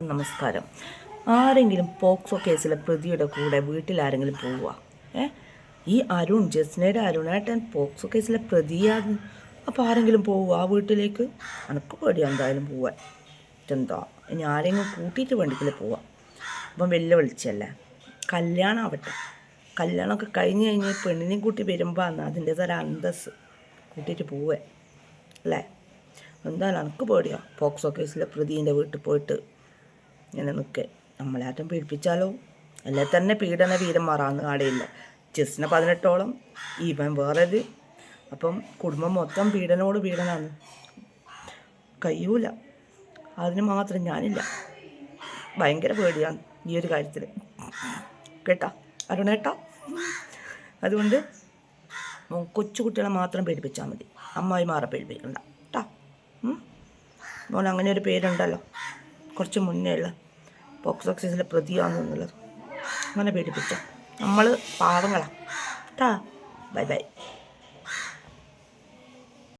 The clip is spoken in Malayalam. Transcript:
നമസ്കാരം. ആരെങ്കിലും പോക്സോ കേസിലെ പ്രതിയുടെ കൂടെ വീട്ടിൽ ആരെങ്കിലും പോവുക? ഏ? ഈ അരുൺ ജസ്നയുടെ അരുണേട്ടൻ പോക്സോ കേസിലെ പ്രതിയാണ്. അപ്പോൾ ആരെങ്കിലും പോവുക ആ വീട്ടിലേക്ക്? എനിക്ക് പേടി എന്തായാലും പോവാൻ. എന്താ ഇനി ആരെങ്കിലും കൂട്ടിയിട്ട് വേണ്ടിക്കില്ല പോവാം? അപ്പം വലിയ വിളിച്ചല്ലേ കല്യാണം ആവട്ടെ കല്യാണമൊക്കെ കഴിഞ്ഞ് കഴിഞ്ഞ് പെണ്ണിനെയും കൂട്ടി വരുമ്പോൾ അന്ന് അതിന്റെതൊരു അന്തസ് കൂട്ടിയിട്ട് പോവേ. അല്ലേ? എന്തായാലും എനിക്ക് പേടിയാണ് പോക്സോ കേസിലെ പ്രതിന്റെ വീട്ടിൽ പോയിട്ട് ഇങ്ങനെ നിൽക്കെ നമ്മളാറ്റം പീഡിപ്പിച്ചാലോ അല്ലെ തന്നെ പീഡന വീരന്മാരാന്ന് ആടെയില്ല. ജസ്റ്റിന് പതിനെട്ടോളം ഇവൻ വേറൊരു അപ്പം കുടുംബം മൊത്തം പീഡനോട് പീഡനാണ്. കഴിയൂല അതിന് മാത്രം ഞാനില്ല. ഭയങ്കര പേടിയാണ് ഈ ഒരു കാര്യത്തിൽ കേട്ടാ? അരുണേട്ടാ അതുകൊണ്ട് കൊച്ചു കുട്ടികളെ മാത്രം പേടിപ്പിച്ചാൽ മതി. അമ്മായിമാരെ പേടിപ്പിക്കണ്ട. കേട്ടാ? മോൻ അങ്ങനെ ഒരു പേരുണ്ടല്ലോ. കുറച്ച് മുന്നേ ഉള്ള പോക്സോ കേസിലെ പ്രതിയാണെന്നുള്ളത് അങ്ങനെ പേടിപ്പിച്ച. നമ്മൾ പാവങ്ങളാ. ട്ടാ. Bye bye.